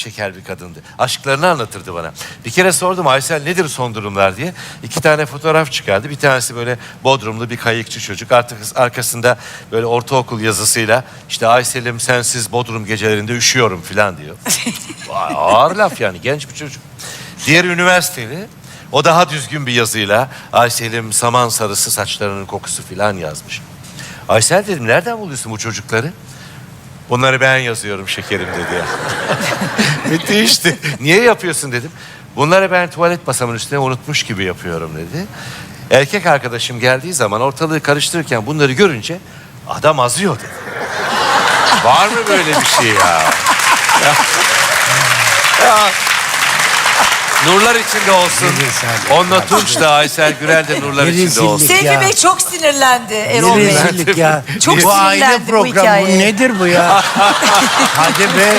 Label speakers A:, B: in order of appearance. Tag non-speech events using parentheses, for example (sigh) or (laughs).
A: şeker bir kadındı. Aşklarını anlatırdı bana. Bir kere sordum Aysel nedir son durumlar diye. İki tane fotoğraf çıkardı. Bir tanesi böyle Bodrumlu bir kayıkçı çocuk. Artık arkasında böyle ortaokul yazısıyla işte Aysel'im sensiz Bodrum gecelerinde üşüyorum falan diyor. (laughs) Vay, Ağır laf yani genç bir çocuk. Diğer üniversiteli o daha düzgün bir yazıyla Aysel'im saman sarısı saçlarının kokusu falan yazmış. Aysel dedim nereden buluyorsun bu çocukları? Bunları ben yazıyorum şekerim dedi ya. (laughs) Müthişti. Niye yapıyorsun dedim. Bunları ben tuvalet masamın üstüne unutmuş gibi yapıyorum dedi. Erkek arkadaşım geldiği zaman ortalığı karıştırırken bunları görünce adam azıyor dedi. Var mı böyle bir şey ya? ya. Ya. Nurlar içinde olsun. Onunla Tunç da Aysel Gürel de nurlar
B: Ne
A: içinde olsun.
C: Seyfi
B: Ya.
C: Bey çok sinirlendi Erol
B: Ne
C: Bey.
B: rezillik ya.
C: Çok
B: bu aile
C: sinirlendi bu
B: programı
C: hikayeye.
B: nedir bu ya? (laughs) Hadi be